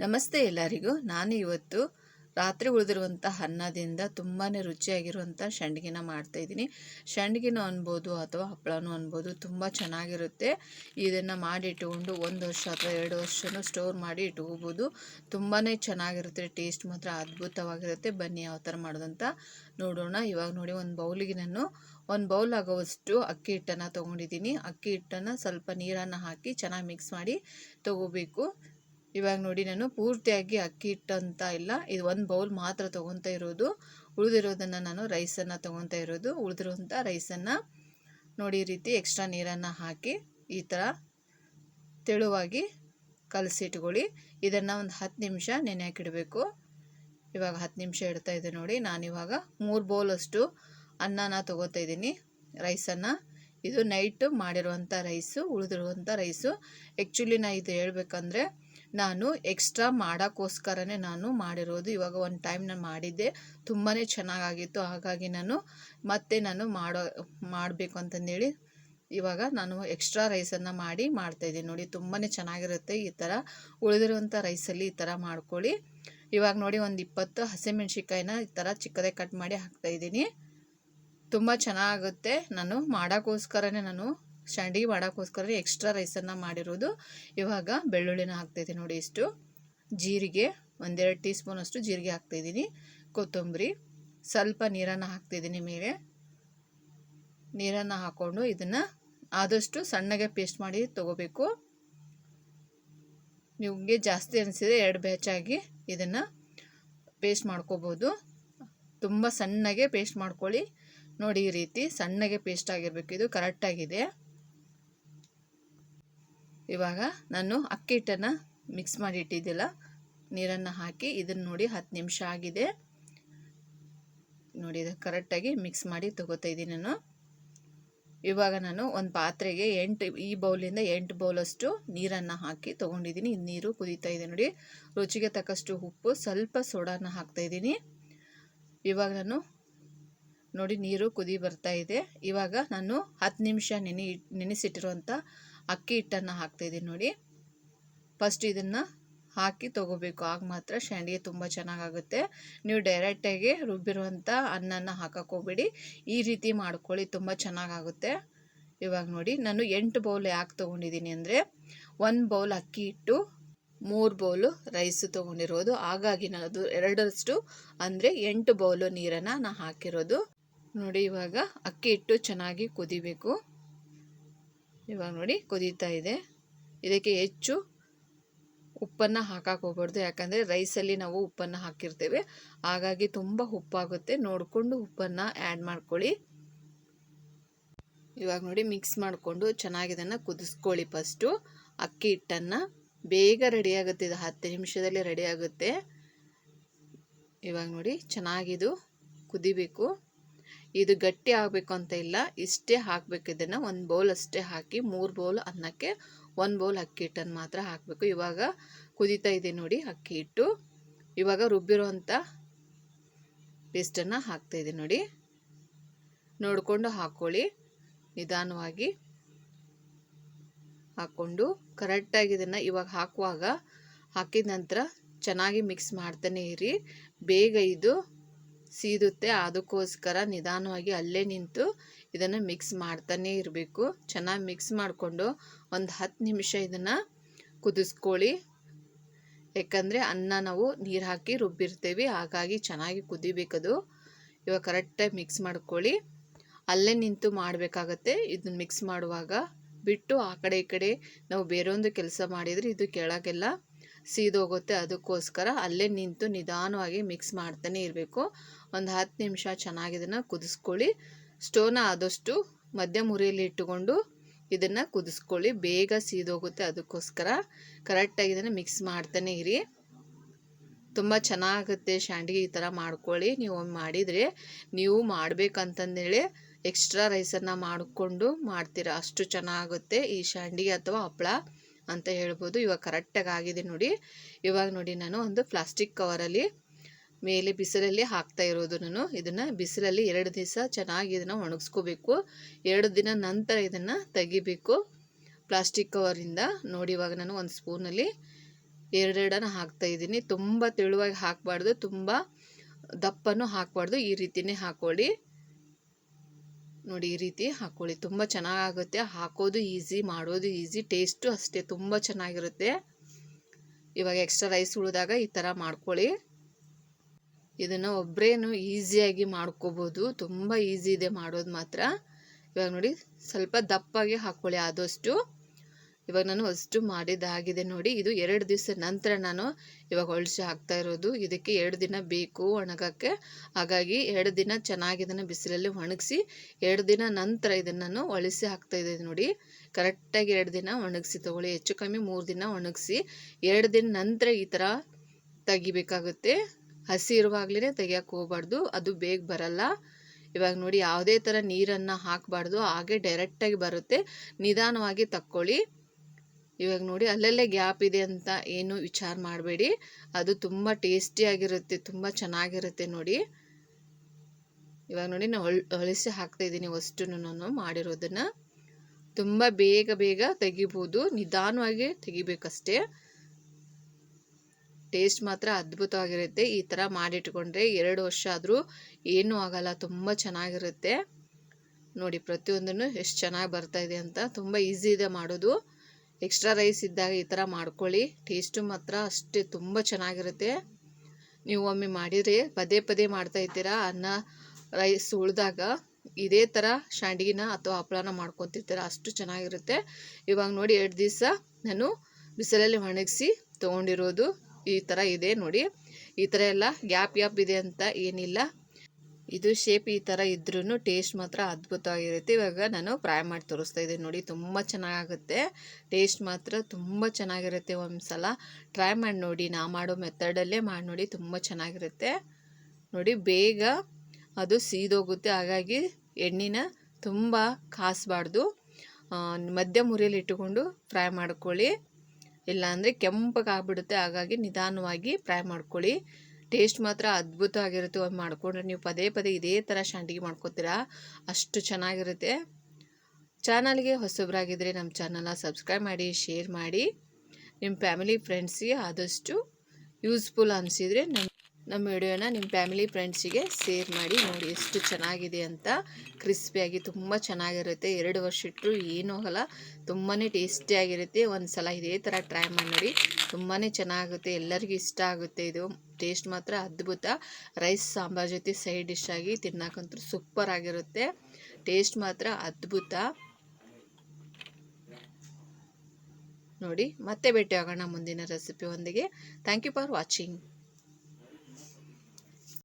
ನಮಸ್ತೆ ಎಲ್ಲರಿಗೂ. ನಾನು ಇವತ್ತು ರಾತ್ರಿ ಉಳಿದಿರುವಂಥ ಅನ್ನದಿಂದ ತುಂಬಾ ರುಚಿಯಾಗಿರುವಂಥ ಸಂಡ್ಗಿನ ಮಾಡ್ತಾಯಿದ್ದೀನಿ ಸಂಡ್ಗಿನ ಅನ್ಬೋದು ಅಥವಾ ಹಪ್ಪಳನೂ ಅನ್ಬೋದು ತುಂಬ ಚೆನ್ನಾಗಿರುತ್ತೆ. ಇದನ್ನು ಮಾಡಿ ಇಟ್ಕೊಂಡು ಒಂದು ವರ್ಷ ಅಥವಾ ಎರಡು ವರ್ಷನೂ ಸ್ಟೋರ್ ಮಾಡಿ ಇಟ್ಕೋಬೋದು ತುಂಬಾ ಚೆನ್ನಾಗಿರುತ್ತೆ. ಟೇಸ್ಟ್ ಮಾತ್ರ ಅದ್ಭುತವಾಗಿರುತ್ತೆ. ಬನ್ನಿ ಯಾವ ಥರ ಮಾಡೋದಂತ ನೋಡೋಣ. ಇವಾಗ ನೋಡಿ, ಒಂದು ಬೌಲಿಗೆ ನಾನು ಒಂದು ಬೌಲ್ ಆಗೋವಷ್ಟು ಅಕ್ಕಿ ಹಿಟ್ಟನ್ನು ತೊಗೊಂಡಿದ್ದೀನಿ. ಅಕ್ಕಿ ಹಿಟ್ಟನ್ನು ಸ್ವಲ್ಪ ನೀರನ್ನು ಹಾಕಿ ಚೆನ್ನಾಗಿ ಮಿಕ್ಸ್ ಮಾಡಿ ತೊಗೋಬೇಕು. ಇವಾಗ ನೋಡಿ ನಾನು ಪೂರ್ತಿಯಾಗಿ ಅಕ್ಕಿ ಹಿಟ್ಟಂತ ಇಲ್ಲ. ಇದು ಒಂದು ಬೌಲ್ ಮಾತ್ರ ತೊಗೊತಾ ಇರೋದು. ಉಳಿದಿರೋದನ್ನು ನಾನು ರೈಸನ್ನು ತೊಗೊತಾ ಇರೋದು. ಉಳಿದಿರೋಂಥ ರೈಸನ್ನು ನೋಡಿ ರೀತಿ ಎಕ್ಸ್ಟ್ರಾ ನೀರನ್ನು ಹಾಕಿ ಈ ಥರ ತೆಳುವಾಗಿ ಕಲಸಿಟ್ಕೊಳ್ಳಿ. ಇದನ್ನು ಒಂದು ಹತ್ತು ನಿಮಿಷ ನೆನೆ ಹಾಕಿಡಬೇಕು ಇವಾಗ ಹತ್ತು ನಿಮಿಷ ಇಡ್ತಾ ಇದೆ ನೋಡಿ. ನಾನಿವಾಗ ಮೂರು ಬೌಲಷ್ಟು ಅನ್ನನ ತೊಗೋತಾ ಇದ್ದೀನಿ. ರೈಸನ್ನು ಇದು ನೈಟು ಮಾಡಿರುವಂಥ ರೈಸು ಉಳಿದಿರುವಂಥ ರೈಸು ಆ್ಯಕ್ಚುಲಿ ನಾ ಇದು ಹೇಳ್ಬೇಕಂದ್ರೆ ನಾನು ಎಕ್ಸ್ಟ್ರಾ ಮಾಡೋಕ್ಕೋಸ್ಕರನೇ ನಾನು ಮಾಡಿರೋದು. ಇವಾಗ ಒಂದು ಟೈಮ್ ನಾನು ಮಾಡಿದ್ದೆ. ತುಂಬಾ ಚೆನ್ನಾಗಾಗಿತ್ತು. ಹಾಗಾಗಿ ನಾನು ಮತ್ತೆ ನಾನು ಮಾಡೋ, ಮಾಡಬೇಕು ಅಂತಂದೇಳಿ ಇವಾಗ ನಾನು ಎಕ್ಸ್ಟ್ರಾ ರೈಸನ್ನು ಮಾಡಿ ಮಾಡ್ತಾಯಿದ್ದೀನಿ ನೋಡಿ ತುಂಬಾ ಚೆನ್ನಾಗಿರುತ್ತೆ ಈ ಥರ ಉಳಿದಿರುವಂಥ ರೈಸಲ್ಲಿ ಈ ಥರ ಮಾಡ್ಕೊಳ್ಳಿ. ಇವಾಗ ನೋಡಿ, ಒಂದು ಇಪ್ಪತ್ತು ಹಸಿಮೆಣ್ಸಿಕಾಯಿನ ಈ ಥರ ಚಿಕ್ಕದಾಗಿ ಕಟ್ ಮಾಡಿ ಹಾಕ್ತಾಯಿದ್ದೀನಿ ತುಂಬ ಚೆನ್ನಾಗುತ್ತೆ. ನಾನು ಮಾಡೋಕ್ಕೋಸ್ಕರನೇ ನಾನು ಸಂಡಿಗೆ ಮಾಡೋಕ್ಕೋಸ್ಕರ ಎಕ್ಸ್ಟ್ರಾ ರೈಸನ್ನು ಮಾಡಿರೋದು. ಇವಾಗ ಬೆಳ್ಳುಳ್ಳಿನ ಹಾಕ್ತಾಯಿದ್ದೀನಿ ನೋಡಿ ಇಷ್ಟು. ಜೀರಿಗೆ ಒಂದೆರಡು ಟೀ ಸ್ಪೂನಷ್ಟು ಜೀರಿಗೆ ಹಾಕ್ತಾಯಿದ್ದೀನಿ ಕೊತ್ತಂಬರಿ, ಸ್ವಲ್ಪ ನೀರನ್ನು ಹಾಕ್ತಿದ್ದೀನಿ ಮೇಲೆ. ನೀರನ್ನು ಹಾಕ್ಕೊಂಡು ಇದನ್ನು ಆದಷ್ಟು ಸಣ್ಣಗೆ ಪೇಸ್ಟ್ ಮಾಡಿ ತೊಗೋಬೇಕು. ನಿಮಗೆ ಜಾಸ್ತಿ ಅನಿಸಿದೆ ಎರಡು ಬ್ಯಾಚಾಗಿ ಇದನ್ನು ಪೇಸ್ಟ್ ಮಾಡ್ಕೋಬೋದು. ತುಂಬ ಸಣ್ಣಗೆ ಪೇಸ್ಟ್ ಮಾಡ್ಕೊಳ್ಳಿ. ನೋಡಿ ಈ ರೀತಿ ಸಣ್ಣಗೆ ಪೇಸ್ಟ್ ಆಗಿರಬೇಕು. ಇದು ಕರೆಕ್ಟಾಗಿದೆ ಇವಾಗ ನಾನು ಅಕ್ಕಿ ಹಿಟ್ಟನ್ನು ಮಿಕ್ಸ್ ಮಾಡಿ ಇಟ್ಟಿದ್ದಿಲ್ಲ. ನೀರನ್ನು ಹಾಕಿ ಇದನ್ನು ನೋಡಿ ಹತ್ತು ನಿಮಿಷ ಆಗಿದೆ. ನೋಡಿ, ಇದು ಕರೆಕ್ಟಾಗಿ ಮಿಕ್ಸ್ ಮಾಡಿ ತಗೋತಾ ಇದ್ದೀನಿ ನಾನು. ಇವಾಗ ನಾನು ಒಂದು ಪಾತ್ರೆಗೆ ಎಂಟು, ಈ ಬೌಲಿಂದ ಎಂಟು ಬೌಲಷ್ಟು ನೀರನ್ನು ಹಾಕಿ ತೊಗೊಂಡಿದ್ದೀನಿ. ಇದು ನೀರು ಕುದೀತಾ ಇದೆ ನೋಡಿ. ರುಚಿಗೆ ತಕ್ಕಷ್ಟು ಉಪ್ಪು, ಸ್ವಲ್ಪ ಸೋಡಾನ ಹಾಕ್ತಾಯಿದ್ದೀನಿ ಇವಾಗ ನಾನು ನೋಡಿ ನೀರು ಕುದಿ ಬರ್ತಾ ಇದೆ. ಇವಾಗ ನಾನು ಹತ್ತು ನಿಮಿಷ ನೆನೆ ನೆನೆಸಿಟ್ಟಿರುವಂಥ ಅಕ್ಕಿ ಹಿಟ್ಟನ್ನು ಹಾಕ್ತಾಯಿದ್ದೀನಿ ನೋಡಿ. ಫಸ್ಟ್ ಇದನ್ನು ಹಾಕಿ ತೊಗೋಬೇಕು. ಆಗ ಮಾತ್ರ ಶಾಂಡಿಗೆ ತುಂಬ ಚೆನ್ನಾಗಾಗುತ್ತೆ. ನೀವು ಡೈರೆಕ್ಟಾಗಿ ರುಬ್ಬಿರುವಂಥ ಅನ್ನನ ಹಾಕೋಕ್ಕೋಗ್ಬೇಡಿ ಈ ರೀತಿ ಮಾಡ್ಕೊಳ್ಳಿ, ತುಂಬ ಚೆನ್ನಾಗಾಗುತ್ತೆ. ಇವಾಗ ನೋಡಿ, ನಾನು ಎಂಟು ಬೌಲ್ ಯಾಕೆ ತೊಗೊಂಡಿದ್ದೀನಿ ಅಂದರೆ, ಒಂದು ಬೌಲ್ ಅಕ್ಕಿ ಹಿಟ್ಟು, ಮೂರು ಬೌಲು ರೈಸ್ ತೊಗೊಂಡಿರೋದು. ಹಾಗಾಗಿ ನಾನು ಅದು ಎರಡರಷ್ಟು ಅಂದರೆ ಎಂಟು ಬೌಲು ನೀರನ್ನು ನಾನು ಹಾಕಿರೋದು. ನೋಡಿ ಇವಾಗ ಅಕ್ಕಿ ಹಿಟ್ಟು ಚೆನ್ನಾಗಿ ಕುದಿಬೇಕು. ಇವಾಗ ನೋಡಿ ಕುದೀತಾ ಇದೆ. ಇದಕ್ಕೆ ಹೆಚ್ಚು ಉಪ್ಪನ್ನು ಹಾಕಕ್ಕೆ ಹೋಗ್ಬಾರ್ದು. ಯಾಕಂದರೆ ರೈಸಲ್ಲಿ ನಾವು ಉಪ್ಪನ್ನು ಹಾಕಿರ್ತೇವೆ. ಹಾಗಾಗಿ ತುಂಬ ಉಪ್ಪಾಗುತ್ತೆ. ನೋಡಿಕೊಂಡು ಉಪ್ಪನ್ನು ಆ್ಯಡ್ ಮಾಡ್ಕೊಳ್ಳಿ. ಇವಾಗ ನೋಡಿ ಮಿಕ್ಸ್ ಮಾಡಿಕೊಂಡು ಚೆನ್ನಾಗಿ ಇದನ್ನು ಕುದಿಸ್ಕೊಳ್ಳಿ ಫಸ್ಟು ಅಕ್ಕಿ ಹಿಟ್ಟನ್ನು ಬೇಗ ರೆಡಿ ಆಗುತ್ತೆ. ಇದು ಹತ್ತು ನಿಮಿಷದಲ್ಲಿ ರೆಡಿ ಆಗುತ್ತೆ. ಇವಾಗ ನೋಡಿ ಚೆನ್ನಾಗಿದು ಕುದಿಬೇಕು. ಇದು ಗಟ್ಟಿ ಆಗಬೇಕು ಅಂತ ಇಲ್ಲ, ಇಷ್ಟೇ ಹಾಕಬೇಕು. ಇದನ್ನು ಒಂದು ಬೌಲ್ ಅಷ್ಟೇ ಹಾಕಿ, ಮೂರು ಬೌಲ್ ಅನ್ನಕ್ಕೆ ಒಂದು ಬೌಲ್ ಅಕ್ಕಿ ಹಿಟ್ಟನ್ನು ಮಾತ್ರ ಹಾಕಬೇಕು. ಇವಾಗ ಕುದೀತಾ ಇದೆ ನೋಡಿ ಅಕ್ಕಿ ಹಿಟ್ಟು. ಇವಾಗ ರುಬ್ಬಿರೋವಂಥ ಪೇಸ್ಟನ್ನು ಹಾಕ್ತಾಯಿದೆ ನೋಡಿ. ನೋಡಿಕೊಂಡು ಹಾಕ್ಕೊಳ್ಳಿ ನಿಧಾನವಾಗಿ ಹಾಕ್ಕೊಂಡು ಕರೆಕ್ಟಾಗಿ ಇದನ್ನು ಇವಾಗ ಹಾಕುವಾಗ ಹಾಕಿದ ನಂತರ ಚೆನ್ನಾಗಿ ಮಿಕ್ಸ್ ಮಾಡ್ತಾನೆ ಇರಿ. ಬೇಗ ಇದು ಸೀದುತ್ತೆ ಅದಕ್ಕೋಸ್ಕರ ನಿಧಾನವಾಗಿ ಅಲ್ಲೇ ನಿಂತು ಇದನ್ನು ಮಿಕ್ಸ್ ಮಾಡ್ತಾನೆ ಇರಬೇಕು. ಚೆನ್ನಾಗಿ ಮಿಕ್ಸ್ ಮಾಡಿಕೊಂಡು ಒಂದು ಹತ್ತು ನಿಮಿಷ ಇದನ್ನು ಕುದಿಸ್ಕೊಳ್ಳಿ. ಯಾಕಂದರೆ ಅನ್ನ ನಾವು ನೀರು ಹಾಕಿ ರುಬ್ಬಿರ್ತೇವೆ. ಹಾಗಾಗಿ ಚೆನ್ನಾಗಿ ಕುದಿಬೇಕದು. ಇವಾಗ ಕರೆಕ್ಟಾಗಿ ಮಿಕ್ಸ್ ಮಾಡ್ಕೊಳ್ಳಿ. ಅಲ್ಲೇ ನಿಂತು ಮಾಡಬೇಕಾಗತ್ತೆ. ಇದನ್ನ ಮಿಕ್ಸ್ ಮಾಡುವಾಗ ಬಿಟ್ಟು ಆ ಕಡೆ ಈ ಕಡೆ ನಾವು ಬೇರೊಂದು ಕೆಲಸ ಮಾಡಿದರೆ ಇದು ಕೆಳಗೆಲ್ಲ ಸೀದೋಗುತ್ತೆ ಅದಕ್ಕೋಸ್ಕರ ಅಲ್ಲೇ ನಿಂತು ನಿಧಾನವಾಗಿ ಮಿಕ್ಸ್ ಮಾಡ್ತಾನೆ ಇರಬೇಕು. ಒಂದು ಹತ್ತು ನಿಮಿಷ ಚೆನ್ನಾಗಿ ಇದನ್ನು ಕುದಿಸ್ಕೊಳ್ಳಿ. ಸ್ಟೋವ್ನ ಆದಷ್ಟು ಮಧ್ಯಮ ಉರಿಯಲ್ಲಿ ಇಟ್ಟುಕೊಂಡು ಇದನ್ನು ಕುದಿಸ್ಕೊಳ್ಳಿ. ಬೇಗ ಸೀದೋಗುತ್ತೆ ಅದಕ್ಕೋಸ್ಕರ. ಕರೆಕ್ಟಾಗಿ ಇದನ್ನು ಮಿಕ್ಸ್ ಮಾಡ್ತಾನೆ ಇರಿ. ತುಂಬ ಚೆನ್ನಾಗುತ್ತೆ ಶಾಂಡಿಗೆ ಈ ಥರ ಮಾಡ್ಕೊಳ್ಳಿ. ನೀವು ಮಾಡಿದರೆ ನೀವು ಮಾಡಬೇಕಂತಂದೇಳಿ ಎಕ್ಸ್ಟ್ರಾ ರೈಸನ್ನು ಮಾಡಿಕೊಂಡು ಮಾಡ್ತೀರಾ. ಅಷ್ಟು ಚೆನ್ನಾಗುತ್ತೆ ಈ ಶಾಂಡಿಗೆ ಅಥವಾ ಹಪ್ಪಳ ಅಂತ ಹೇಳ್ಬೋದು. ಇವಾಗ ಕರೆಕ್ಟಾಗಿ ಆಗಿದೆ ನೋಡಿ. ಇವಾಗ ನೋಡಿ ನಾನು ಒಂದು ಪ್ಲಾಸ್ಟಿಕ್ ಕವರಲ್ಲಿ ಮೇಲೆ ಬಿಸಿಲಲ್ಲಿ ಹಾಕ್ತಾ ಇರೋದು ನಾನು. ಇದನ್ನು ಬಿಸಿಲಲ್ಲಿ ಎರಡು ದಿವಸ ಚೆನ್ನಾಗಿ ಇದನ್ನು ಒಣಗಿಸ್ಕೋಬೇಕು. ಎರಡು ದಿನ ನಂತರ ಇದನ್ನು ತೆಗಿಬೇಕು. ಪ್ಲಾಸ್ಟಿಕ್ ಕವರಿಂದ ನೋಡಿ ಇವಾಗ ನಾನು ಒಂದು ಸ್ಪೂನಲ್ಲಿ ಎರಡೆರಡನ್ನ ಹಾಕ್ತಾ ಇದ್ದೀನಿ. ತುಂಬ ತೆಳುವಾಗಿ ಹಾಕಬಾರ್ದು. ತುಂಬ ದಪ್ಪನೂ ಹಾಕಬಾರ್ದು. ಈ ರೀತಿನೇ ಹಾಕೊಳ್ಳಿ. ನೋಡಿ ಈ ರೀತಿ ಹಾಕೊಳ್ಳಿ. ತುಂಬ ಚೆನ್ನಾಗಾಗುತ್ತೆ. ಹಾಕೋದು ಈಸಿ, ಮಾಡೋದು ಈಸಿ. ಟೇಸ್ಟು ಅಷ್ಟೇ. ತುಂಬ ಚೆನ್ನಾಗಿರುತ್ತೆ. ಇವಾಗ ಎಕ್ಸ್ಟ್ರಾ ರೈಸ್ ಉಳಿದಾಗ ಈ ಥರ ಮಾಡ್ಕೊಳ್ಳಿ. ಇದನ್ನು ಒಬ್ಬರೇನು ಈಸಿಯಾಗಿ ಮಾಡ್ಕೋಬೋದು. ತುಂಬ ಈಸಿ ಇದೆ ಮಾಡೋದು ಮಾತ್ರ. ಇವಾಗ ನೋಡಿ, ಸ್ವಲ್ಪ ದಪ್ಪಾಗಿ ಹಾಕ್ಕೊಳ್ಳಿ ಆದಷ್ಟು. ಇವಾಗ ನಾನು ಅಷ್ಟು ಮಾಡಿದ್ದಾಗಿದೆ ನೋಡಿ. ಇದು ಎರಡು ದಿವಸ ನಂತರ ನಾನು ಇವಾಗ ಹೊಳ್ಸಿ ಹಾಕ್ತಾ ಇರೋದು. ಇದಕ್ಕೆ ಎರಡು ದಿನ ಬೇಕು ಒಣಗಕ್ಕೆ. ಹಾಗಾಗಿ ಎರಡು ದಿನ ಚೆನ್ನಾಗಿ ಇದನ್ನು ಬಿಸಿಲಲ್ಲಿ ಒಣಗಿಸಿ ಎರಡು ದಿನ ನಂತರ ಇದನ್ನು ನಾನು ಹೊಳಿಸಿ ಹಾಕ್ತಾ ಇದ್ದೀನಿ ನೋಡಿ. ಕರೆಕ್ಟಾಗಿ ಎರಡು ದಿನ ಒಣಗಿಸಿ ತೊಗೊಳ್ಳಿ. ಹೆಚ್ಚು ಕಮ್ಮಿ ಮೂರು ದಿನ ಒಣಗಿಸಿ ಎರಡು ದಿನ ನಂತರ ಈ ಥರ ತೆಗಿಬೇಕಾಗುತ್ತೆ. ಹಸಿ ಇರುವಾಗಲೇ ತೆಗಿಯಕ್ಕೆ ಹೋಗ್ಬಾರ್ದು. ಅದು ಬೇಗ ಬರಲ್ಲ. ಇವಾಗ ನೋಡಿ ಯಾವುದೇ ಥರ ನೀರನ್ನು ಹಾಕಬಾರ್ದು. ಹಾಗೆ ಡೈರೆಕ್ಟಾಗಿ ಬರುತ್ತೆ. ನಿಧಾನವಾಗಿ ತಕ್ಕೊಳ್ಳಿ. ಇವಾಗ ನೋಡಿ ಅಲ್ಲಲ್ಲೇ ಗ್ಯಾಪ್ ಇದೆ ಅಂತ ಏನು ವಿಚಾರ ಮಾಡಬೇಡಿ. ಅದು ತುಂಬ ಟೇಸ್ಟಿಯಾಗಿರುತ್ತೆ ತುಂಬ ಚೆನ್ನಾಗಿರುತ್ತೆ ನೋಡಿ. ಇವಾಗ ನೋಡಿ ನಾನು ಹೊಳ್ ಹೊಳಿಸಿ ಹಾಕ್ತಾ ಇದ್ದೀನಿ ಅಷ್ಟು ನಾನು ಮಾಡಿರೋದನ್ನು. ತುಂಬ ಬೇಗ ಬೇಗ ತೆಗಿಬೋದು, ನಿಧಾನವಾಗಿ ತೆಗಿಬೇಕಷ್ಟೇ. ಟೇಸ್ಟ್ ಮಾತ್ರ ಅದ್ಭುತವಾಗಿರುತ್ತೆ. ಈ ಥರ ಮಾಡಿಟ್ಕೊಂಡ್ರೆ ಎರಡು ವರ್ಷ ಆದರೂ ಏನೂ ಆಗಲ್ಲ, ತುಂಬ ಚೆನ್ನಾಗಿರುತ್ತೆ. ನೋಡಿ ಪ್ರತಿಯೊಂದನ್ನು ಎಷ್ಟು ಚೆನ್ನಾಗಿ ಬರ್ತಾ ಇದೆ ಅಂತ. ತುಂಬ ಈಸಿ ಇದೆ ಮಾಡೋದು. ಎಕ್ಸ್ಟ್ರಾ ರೈಸ್ ಇದ್ದಾಗ ಈ ಥರ ಮಾಡ್ಕೊಳ್ಳಿ. ಟೇಸ್ಟು ಮಾತ್ರ ಅಷ್ಟೇ, ತುಂಬ ಚೆನ್ನಾಗಿರುತ್ತೆ. ನೀವು ಒಮ್ಮೆ ಮಾಡಿದರೆ ಪದೇ ಪದೇ ಮಾಡ್ತಾ ಇದ್ದೀರಾ ಅನ್ನ, ರೈಸ್ ಉಳಿದಾಗ. ಇದೇ ಥರ ಶಾಂಡಿಗಿನ ಅಥವಾ ಹಪ್ಪಳನ ಮಾಡ್ಕೊತಿರ್ತೀರ, ಅಷ್ಟು ಚೆನ್ನಾಗಿರುತ್ತೆ. ಇವಾಗ ನೋಡಿ ಎರಡು ದಿವಸ ನಾನು ಬಿಸಿಲಲ್ಲಿ ಒಣಗಿಸಿ ತೊಗೊಂಡಿರೋದು ಈ ಥರ ಇದೆ ನೋಡಿ. ಈ ಥರ ಎಲ್ಲ ಗ್ಯಾಪ್ ಗ್ಯಾಪ್ ಇದೆ ಅಂತ ಏನಿಲ್ಲ. ಇದು ಶೇಪ್ ಈ ಥರ ಇದ್ರೂ ಟೇಸ್ಟ್ ಮಾತ್ರ ಅದ್ಭುತವಾಗಿರುತ್ತೆ. ಇವಾಗ ನಾನು ಫ್ರೈ ಮಾಡಿ ತೋರಿಸ್ತಾ ಇದ್ದೀನಿ ನೋಡಿ, ತುಂಬ ಚೆನ್ನಾಗುತ್ತೆ ಟೇಸ್ಟ್ ಮಾತ್ರ ತುಂಬ ಚೆನ್ನಾಗಿರುತ್ತೆ ಒಂದು ಸಲ ಟ್ರೈ ಮಾಡಿ ನೋಡಿ, ನಾ ಮಾಡೋ ಮೆಥಡಲ್ಲೇ ಮಾಡಿ ನೋಡಿ, ತುಂಬ ಚೆನ್ನಾಗಿರುತ್ತೆ. ನೋಡಿ, ಬೇಗ ಅದು ಸೀದೋಗುತ್ತೆ. ಹಾಗಾಗಿ ಎಣ್ಣೆನ ತುಂಬ ಕಾಸಬಾರ್ದು. ಮಧ್ಯ ಮುರಿಯಲ್ಲಿ ಇಟ್ಟುಕೊಂಡು ಫ್ರೈ ಮಾಡ್ಕೊಳ್ಳಿ. ಇಲ್ಲಾಂದರೆ ಕೆಂಪಗಾಗ್ಬಿಡುತ್ತೆ ಹಾಗಾಗಿ ನಿಧಾನವಾಗಿ ಫ್ರೈ ಮಾಡ್ಕೊಳ್ಳಿ. ಟೇಸ್ಟ್ ಮಾತ್ರ ಅದ್ಭುತ ಆಗಿರುತ್ತೆ ಒಂದು ಮಾಡಿಕೊಂಡ್ರೆ ನೀವು ಪದೇ ಪದೇ ಇದೇ ಥರ ಶಾಂಡಿಗೆ ಮಾಡ್ಕೋತೀರಾ. ಅಷ್ಟು ಚೆನ್ನಾಗಿರುತ್ತೆ. ಚಾನಲ್ಗೆ ಹೊಸಬ್ರಾಗಿದ್ದರೆ ನಮ್ಮ ಚಾನಲ್ನ ಸಬ್ಸ್ಕ್ರೈಬ್ ಮಾಡಿ, ಶೇರ್ ಮಾಡಿ. ನಿಮ್ಮ ಫ್ಯಾಮಿಲಿ ಫ್ರೆಂಡ್ಸಿಗೆ ಆದಷ್ಟು ಯೂಸ್ಫುಲ್ ಅನಿಸಿದರೆ ನಮ್ಮ ನಮ್ಮ ವಿಡಿಯೋನ ನಿಮ್ಮ ಫ್ಯಾಮಿಲಿ ಫ್ರೆಂಡ್ಸಿಗೆ ಶೇರ್ ಮಾಡಿ, ನೋಡಿ ಎಷ್ಟು ಚೆನ್ನಾಗಿದೆ ಅಂತ. ಕ್ರಿಸ್ಪಿಯಾಗಿ ತುಂಬ ಚೆನ್ನಾಗಿರುತ್ತೆ. ಎರಡು ವರ್ಷ ಇಟ್ಟರು ಏನೂ ಆಗಲ್ಲ. ತುಂಬಾ ಟೇಸ್ಟಿಯಾಗಿರುತ್ತೆ. ಒಂದು ಸಲ ಇದೇ ಥರ ಟ್ರೈ ಮಾಡಿ ನೋಡಿ. ತುಂಬಾ ಚೆನ್ನಾಗುತ್ತೆ. ಎಲ್ಲರಿಗೂ ಇಷ್ಟ ಆಗುತ್ತೆ ಇದು. ಟೇಸ್ಟ್ ಮಾತ್ರ ಅದ್ಭುತ. ರೈಸ್, ಸಾಂಬಾರ್ ಜೊತೆ ಸೈಡ್ ಡಿಶ್ ಆಗಿ ತಿನ್ನಕ್ಕಂತೂ ಸೂಪರ್ ಆಗಿರುತ್ತೆ. ಟೇಸ್ಟ್ ಮಾತ್ರ ಅದ್ಭುತ. ನೋಡಿ, ಮತ್ತೆ ಭೇಟಿ ಆಗೋಣ ಮುಂದಿನ ರೆಸಿಪಿ ಒಂದಿಗೆ. Thank you for watching